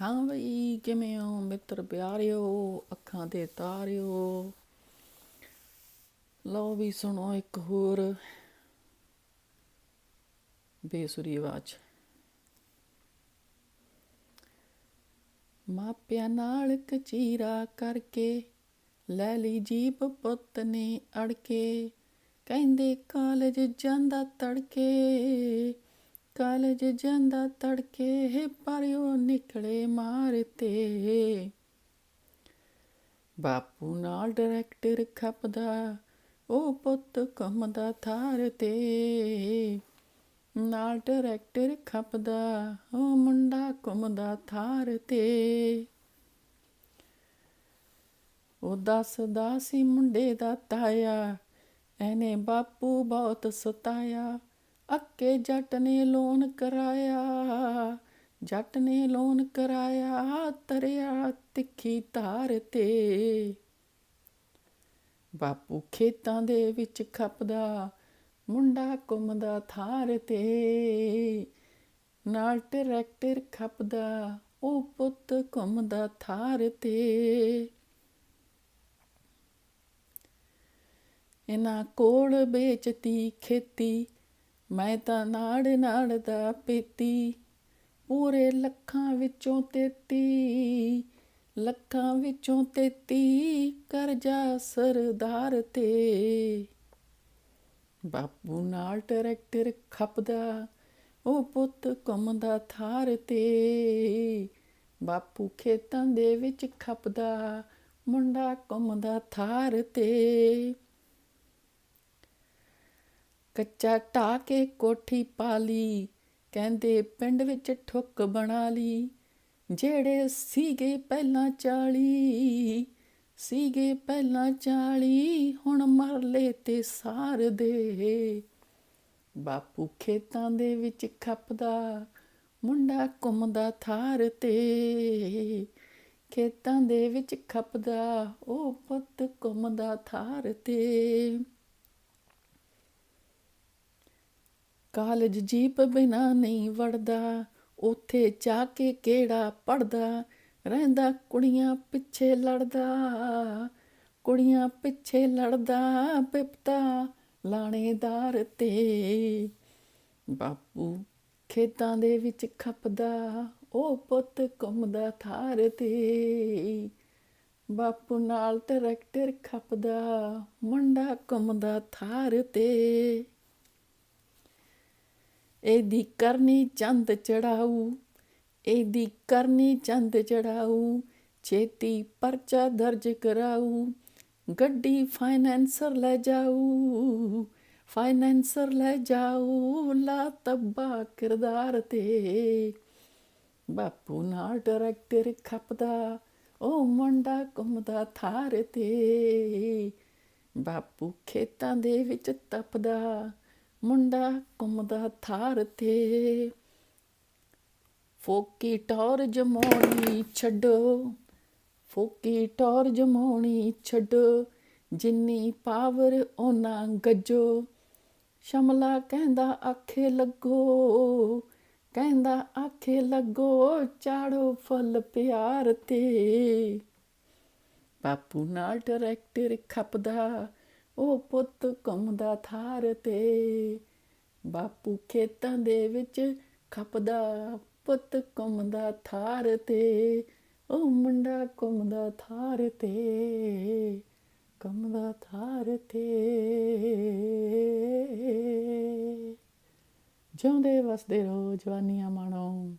ਹਾਂ ਬਈ, ਕਿਵੇਂ ਹੋ? ਮਿੱਤਰ ਪਿਆਰਿਓ, ਅੱਖਾਂ ਤੇ ਤਾਰਿਓ। ਲਓ ਵੀ ਸੁਣੋ ਇੱਕ ਹੋਰ। ਬੇਸੁਰੀ ਆਵਾਜ਼। ਮਾਪਿਆਂ ਨਾਲ ਕਚੀਰਾ ਕਰਕੇ ਲੈ ਲਈ ਜੀਪ ਪੁੱਤ ਨੇ ਅੜ ਕੇ ਕਹਿੰਦੇ ਕਾਲਜ ਜਾਂਦਾ ਤੜਕੇ। ਕਾਲਜ ਜਾਂਦਾ ਤੜਕੇ, ਪਰ ਉਹ ਨਿਕਲੇ ਮਾਰਤੇ ਬਾਪੂ ਨਾਲ ਡਾਇਰੈਕਟਰ ਖਪਦਾ, ਉਹ ਪੁੱਤ ਘੁੰਮਦਾ ਥਾਰ ਤੇ। ਨਾਲ ਡਾਇਰੈਕਟਰ ਖਪਦਾ, ਉਹ ਮੁੰਡਾ ਘੁੰਮਦਾ ਥਾਰ ਤੇ। ਉਹ ਦੱਸਦਾ ਸੀ ਮੁੰਡੇ ਦਾ ਤਾਇਆ ਐਨੇ ਬਾਪੂ ਬਹੁਤ ਸਤਾਇਆ। ਅੱਕੇ ਜੱਟ ਨੇ ਲੋਨ ਕਰਾਇਆ, ਜੱਟ ਨੇ ਲੋਨ ਕਰਾਇਆ, ਤਰਿਆ ਤਿੱਖੀ ਧਾਰ ਤੇ। ਬਾਪੂ ਖੇਤਾਂ ਦੇ ਵਿੱਚ ਖੱਪਦਾ, ਮੁੰਡਾ ਘੁੰਮਦਾ ਥਾਰ ਤੇ। ਨਾਲ ਟਰੈਕਟਰ ਖਪਦਾ, ਉਹ ਪੁੱਤ ਘੁੰਮਦਾ ਥਾਰ ਤੇ। ਇਹਨਾਂ ਕੋਲ ਵੇਚਤੀ ਖੇਤੀ ਮੈਂ ਤਾਂ ਨਾੜ ਨਾੜ ਦਾ ਪੀਤੀ, ਪੂਰੇ ਲੱਖਾਂ ਵਿੱਚੋਂ ਤੇਤੀ, ਲੱਖਾਂ ਵਿੱਚੋਂ ਤੇਤੀ, ਕਰਜ਼ਾ ਸਰਦਾਰ ਤੇ। ਬਾਪੂ ਨਾਲ ਟਰੈਕਟਰ ਖੱਪਦਾ, ਉਹ ਪੁੱਤ ਘੁੰਮਦਾ ਥਾਰ ਤੇ। ਬਾਪੂ ਖੇਤਾਂ ਦੇ ਵਿੱਚ ਖੱਪਦਾ, ਮੁੰਡਾ ਘੁੰਮਦਾ ਥਾਰ ਤੇ। ਕੱਚਾ ਢਾ ਕੇ ਕੋਠੀ ਪਾ ਲਈ ਕਹਿੰਦੇ ਪਿੰਡ ਵਿੱਚ ਠੁੱਕ ਬਣਾ ਲਈ ਜਿਹੜੇ ਸੀਗੇ ਪਹਿਲਾਂ ਚਾਲੀ, ਸੀਗੇ ਪਹਿਲਾਂ ਚਾਲੀ, ਹੁਣ ਮਰਲੇ ਤੇ ਸਾਰ ਦੇ। ਬਾਪੂ ਖੇਤਾਂ ਦੇ ਵਿੱਚ ਖੱਪਦਾ, ਮੁੰਡਾ ਘੁੰਮਦਾ ਥਾਰ ਤੇ। ਖੇਤਾਂ ਦੇ ਵਿੱਚ ਖੱਪਦਾ, ਉਹ ਪੁੱਤ ਘੁੰਮਦਾ ਥਾਰ ਤੇ। ਕਾਲਜ ਜੀਪ ਬਿਨਾ ਨਹੀਂ ਵੜਦਾ, ਉਥੇ ਜਾ ਕੇ ਕਿਹੜਾ ਪੜਦਾ ਰਹਿੰਦਾ ਕੁੜੀਆਂ ਪਿੱਛੇ ਲੜਦਾ, ਕੁੜੀਆਂ ਪਿੱਛੇ ਲੜਦਾ ਪਿਪਤਾ ਲਾਣੇਦਾਰ ਤੇ। ਬਾਪੂ ਖੇਤਾਂ ਦੇ ਵਿੱਚ ਖੱਪਦਾ, ਉਹ ਪੁੱਤ ਘੁੰਮਦਾ ਥਾਰ ਤੇ। ਬਾਪੂ ਨਾਲ ਟਰੈਕਟਰ ਖੱਪਦਾ, ਮੁੰਡਾ ਘੁੰਮਦਾ ਥਾਰ ਤੇ। ਇਹਦੀ ਕਰਨੀ ਚੰਦ ਚੜਾਊ, ਇਹਦੀ ਕਰਨੀ ਚੰਦ ਚੜਾਊ, ਛੇਤੀ ਪਰਚਾ ਦਰਜ ਕਰਾਊ, ਗੱਡੀ ਫਾਈਨੈਂਸਰ ਲੈ ਜਾਊ, ਫਾਈਨੈਂਸਰ ਲੈ ਜਾਊ, ਲਾ ਤੱਬਾ ਕਿਰਦਾਰ ਤੇ। ਬਾਪੂ ਨਾਲ ਡਾਇਰੈਕਟਰ ਖੱਪਦਾ, ਉਹ ਮੁੰਡਾ ਘੁੰਮਦਾ ਥਾਰ ਤੇ। ਬਾਪੂ ਖੇਤਾਂ ਦੇ ਵਿੱਚ ਤਪਦਾ ਮੁੰਡਾ ਘੁੰਮਦਾ ਥਾਰ ਤੇ। ਫੋਕੀ ਟੌਰ ਜਮਾਉਣੀ ਛੱਡੋ, ਫੋਕੀ ਟੌਰ ਜਮਾਉਣੀ ਛੱਡੋ, ਜਿੰਨੀ ਪਾਵਰ ਉਹਨਾਂ ਗੱਜੋ। ਸ਼ਮਲਾ ਕਹਿੰਦਾ ਆਖੇ ਲੱਗੋ, ਕਹਿੰਦਾ ਆਖੇ ਲੱਗੋ, ਚਾੜੋ ਫਲ ਪਿਆਰ ਤੇ। ਬਾਪੂ ਨਾਲ ਡਾਇਰੈਕਟਰ ਖਪਦਾ ਉਹ ਪੁੱਤ ਘੁੰਮਦਾ ਥਾਰ ਤੇ। ਬਾਪੂ ਖੇਤਾਂ ਦੇ ਵਿੱਚ ਖਪਦਾ ਪੁੱਤ ਘੁੰਮਦਾ ਥਾਰ ਤੇ। ਉਹ ਮੁੰਡਾ ਘੁੰਮਦਾ ਥਾਰ ਤੇ ਘੁੰਮਦਾ ਥਾਰ ਤੇ। ਜਿਉਂਦੇ ਵਸਦੇ ਰੋ ਜਵਾਨੀਆਂ ਮਾਣੋ।